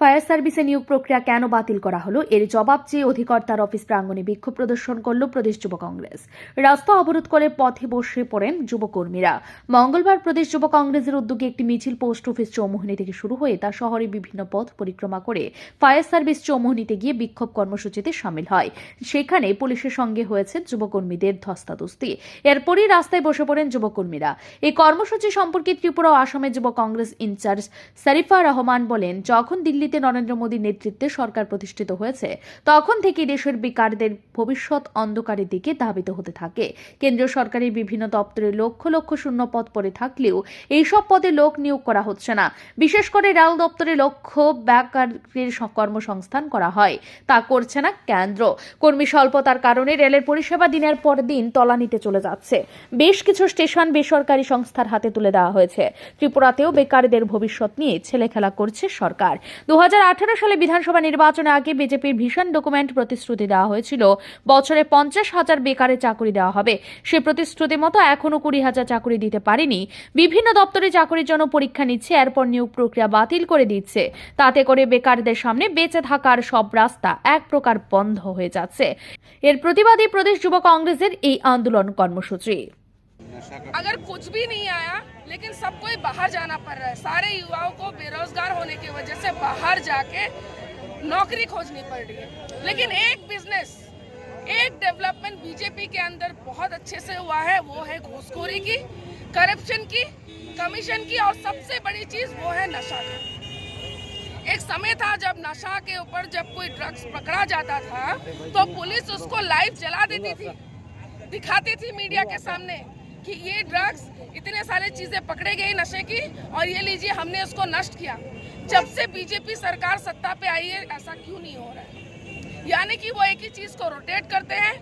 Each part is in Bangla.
ফায়ার সার্ভিসে নিয়োগ প্রক্রিয়া কেন বাতিল করা হলো? এর জবাব চেয়ে অধিকর্তার অফিস প্রাঙ্গণে বিক্ষোভ প্রদর্শন করল প্রদেশ যুব কংগ্রেস। রাস্তা অবরোধ করে পথে বসে পড়েন যুবকর্মীরা। মঙ্গলবার প্রদেশ যুব কংগ্রেসের উদ্যোগে একটি মিছিল পোস্ট অফিস চৌমুহনী থেকে শুরু হয়ে তা শহরে বিভিন্ন পথ পরিক্রমা করে ফায়ার সার্ভিস চৌমুহনীতে গিয়ে বিক্ষোভ কর্মসূচিতে সামিল হয়। সেখানে পুলিশের সঙ্গে হয়েছে যুবকর্মীদের ধস্তাধস্তি। এরপরই রাস্তায় বসে পড়েন যুবকর্মীরা। এই কর্মসূচি সম্পর্কে ত্রিপুরা ও আসামের যুব কংগ্রেস ইনচার্জ সারিফা রহমান বলেন, যখন দিল্লিতে নরেন্দ্র মোদীর নেতৃত্বে সরকার প্রতিষ্ঠিত হয়েছে। তখন থেকে দেশের বেকারদের ভবিষ্যৎ অন্ধকারের দিকে ধাবিত হতে থাকে। কেন্দ্রীয় সরকারের বিভিন্ন দপ্তরে লক্ষ লক্ষ শূন্য পদ পড়ে থাকলেও এইসব পদে লোক নিয়োগ করা হচ্ছে না। বিশেষ করে রেল দপ্তরে লক্ষ বেকারের কর্মসংস্থান করা হয়। তা করছে না কেন্দ্র। কর্মী স্বল্পতার কারণে রেলের পরিষেবা দিনের পর দিন তলানিতে চলে যাচ্ছে। বেশ কিছু স্টেশন বেসরকারি সংস্থার হাতে তুলে দেওয়া হয়েছে। ত্রিপুরাতেও বেকারদের ভবিষ্যৎ নিয়ে ছেলেখেলা করছে সরকার। দু সালে বিধানসভা নির্বাচনে আগে বিজেপির ভীষণ ডকুমেন্ট প্রতিশ্রুতি দেওয়া হয়েছিল। বছরে পঞ্চাশ হাজার বেকারে চাকরি দেওয়া হবে। সে প্রতিশ্রুতি মতো এখনও কুড়ি হাজার চাকরি দিতে পারেনি। বিভিন্ন দপ্তরে চাকরির জন্য পরীক্ষা নিচ্ছে, এরপর নিয়োগ প্রক্রিয়া বাতিল করে দিচ্ছে। তাতে করে বেকারদের সামনে বেঁচে থাকার সব রাস্তা এক প্রকার বন্ধ হয়ে যাচ্ছে। এর প্রতিবাদী প্রদেশ যুব কংগ্রেসের এই আন্দোলন কর্মসূচি। अगर कुछ भी नहीं आया, लेकिन सबको बाहर जाना पड़ रहा है। सारे युवाओं को बेरोजगार होने की वजह से बाहर जाके नौकरी खोजनी पड़ रही है। लेकिन एक बिज़नेस एक डेवलपमेंट बीजेपी के अंदर बहुत अच्छे से हुआ है, वो है घूसखोरी की करप्शन की कमीशन की, और सबसे बड़ी चीज़ वो है नशा का। एक समय था जब नशा के ऊपर जब कोई ड्रग्स पकड़ा जाता था तो पुलिस उसको लाइव जला देती थी, दिखाती थी मीडिया के सामने। कि ये ड्रग्स इतने सारे चीज़ें पकड़े गई नशे की और ये लीजिए हमने उसको नष्ट किया। जब से बीजेपी सरकार सत्ता पे आई है, ऐसा क्यों नहीं हो रहा है? यानी कि वो एक ही चीज़ को रोटेट करते हैं,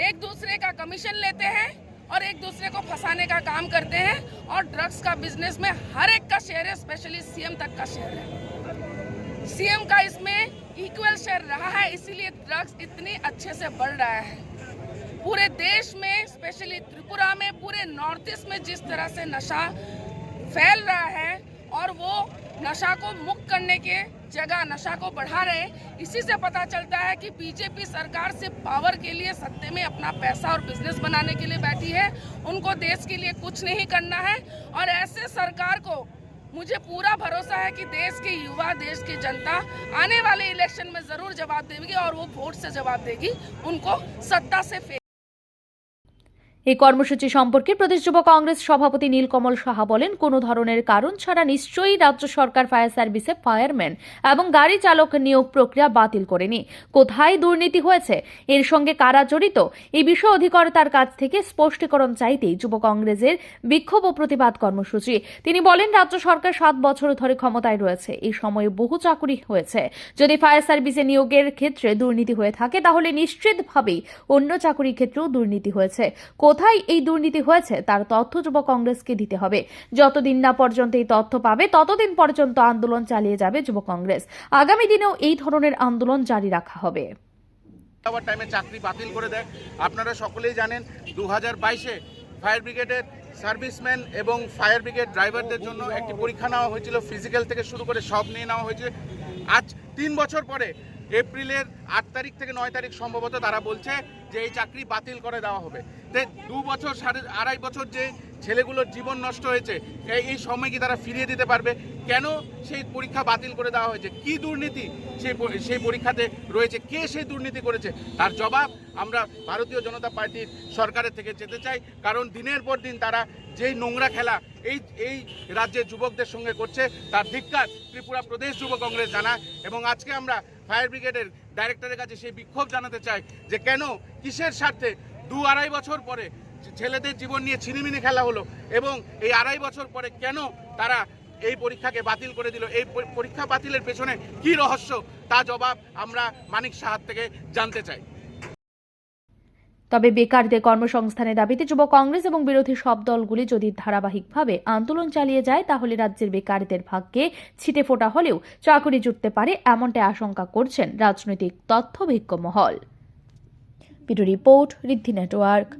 एक दूसरे का कमीशन लेते हैं और एक दूसरे को फंसाने का काम करते हैं और ड्रग्स का बिज़नेस में हर एक का शेयर है स्पेशली सीएम तक का शेयर है। सीएम का इसमें इक्वल शेयर रहा है, इसीलिए ड्रग्स इतनी अच्छे से बढ़ रहा है। पूरे देश में स्पेशली त्रिपुरा में, पूरे नॉर्थ ईस्ट में जिस तरह से नशा फैल रहा है और वो नशा को मुक्त करने के जगह, नशा को बढ़ा रहे इसी से पता चलता है कि बीजेपी सरकार सिर्फ़ पावर के लिए सत्ते में अपना पैसा और बिज़नेस बनाने के लिए बैठी है। उनको देश के लिए कुछ नहीं करना है और ऐसे सरकार को मुझे पूरा भरोसा है कि देश के युवा, देश की जनता आने वाले इलेक्शन में ज़रूर जवाब देगी और वो वोट से जवाब देगी, उनको सत्ता से फेंक এই কর্মসূচি সম্পর্কে প্রদেশ যুব কংগ্রেস সভাপতি নীলকমল সাহা বলেন, কোনো ধরনের কারণ ছাড়া নিশ্চয়ই রাজ্য সরকার, ফায়ার সার্ভিসে ফায়ারম্যান এবং গাড়ি চালক নিয়োগ প্রক্রিয়া বাতিল করেনি। কোথায় দুর্নীতি হয়েছে? এর সঙ্গে কারা জড়িত? এই বিষয় অধিকর্তার কাছ থেকে স্পষ্টীকরণ চাইতেই যুব কংগ্রেসের বিক্ষোভ ও প্রতিবাদ কর্মসূচি। তিনি বলেন, রাজ্য সরকার সাত বছর ধরে ক্ষমতায় রয়েছে। এই সময়ে বহু চাকুরি হয়েছে। যদি ফায়ার সার্ভিসে নিয়োগের ক্ষেত্রে দুর্নীতি হয়ে থাকে, তাহলে নিশ্চিতভাবেই অন্য চাকুরির ক্ষেত্রেও দুর্নীতি হয়েছে। কোথায় এই দুর্নীতি হয়েছে, তার তথ্য যুব কংগ্রেসকে দিতে হবে। যতদিন না পর্যন্ত এই তথ্য পাবে, ততদিন পর্যন্ত আন্দোলন চালিয়ে যাবে যুব কংগ্রেস। আগামী দিনেও এই ধরনের আন্দোলন জারি রাখা হবে। টাইমে চাকরি বাতিল করে দেয়। আপনারা সকলেই জানেন দু হাজার বাইশে ফায়ার ব্রিগেডের সার্ভিসম্যান এবং ফায়ার ব্রিগেড ড্রাইভারদের জন্য একটি পরীক্ষা নেওয়া হয়েছিল। ফিজিক্যাল থেকে শুরু করে সব নিয়ে নেওয়া হয়েছে। আজ তিন বছর পরে এপ্রিলের আট তারিখ থেকে নয় তারিখ সম্ভবত তারা বলছে যে এই চাকরি বাতিল করে দেওয়া হবে। তে দু বছর, সাড়ে আড়াই বছর যে ছেলেগুলোর জীবন নষ্ট হয়েছে, এই- এই সময় কি তারা ফিরিয়ে দিতে পারবে? কেন সেই পরীক্ষা বাতিল করে দেওয়া হয়েছে? কি দুর্নীতি সেই সেই পরীক্ষাতে রয়েছে? কে সেই দুর্নীতি করেছে? তার জবাব আমরা ভারতীয় জনতা পার্টির সরকারের থেকে যেতে চাই। কারণ দিনের পর দিন তারা যেই নোংরা খেলা এই এই রাজ্যের যুবকদের সঙ্গে করছে, তার ধিক্কার ত্রিপুরা প্রদেশ যুব কংগ্রেস জানায়। এবং আজকে আমরা ফায়ার ব্রিগেডের ডাইরেক্টরের কাছে সেই বিক্ষোভ জানাতে চাই যে কেন, কিসের স্বার্থে দু আড়াই বছর পরে ছেলেদের জীবন নিয়ে ছিনিমিনি খেলা হলো এবং এই আড়াই বছর পরে কেন তারা এই পরীক্ষাকে বাতিল করে দিল। এই পরীক্ষা বাতিলের পেছনে কি রহস্য? তা জবাব আমরা মানিক সাহার থেকে জানতে চাই। তবে বেকারদের কর্মসংস্থানের দাবিতে যুব কংগ্রেস এবং বিরোধী সব দলগুলি যদি ধারাবাহিকভাবে আন্দোলন চালিয়ে যায়, তাহলে রাজ্যের বেকারদের ভাগ্যে ছিটে ফোটা হলেও চাকরি জুটতে পারে এমনটাই আশঙ্কা করছেন রাজনৈতিক তথ্যভিজ্ঞ মহল। Report network.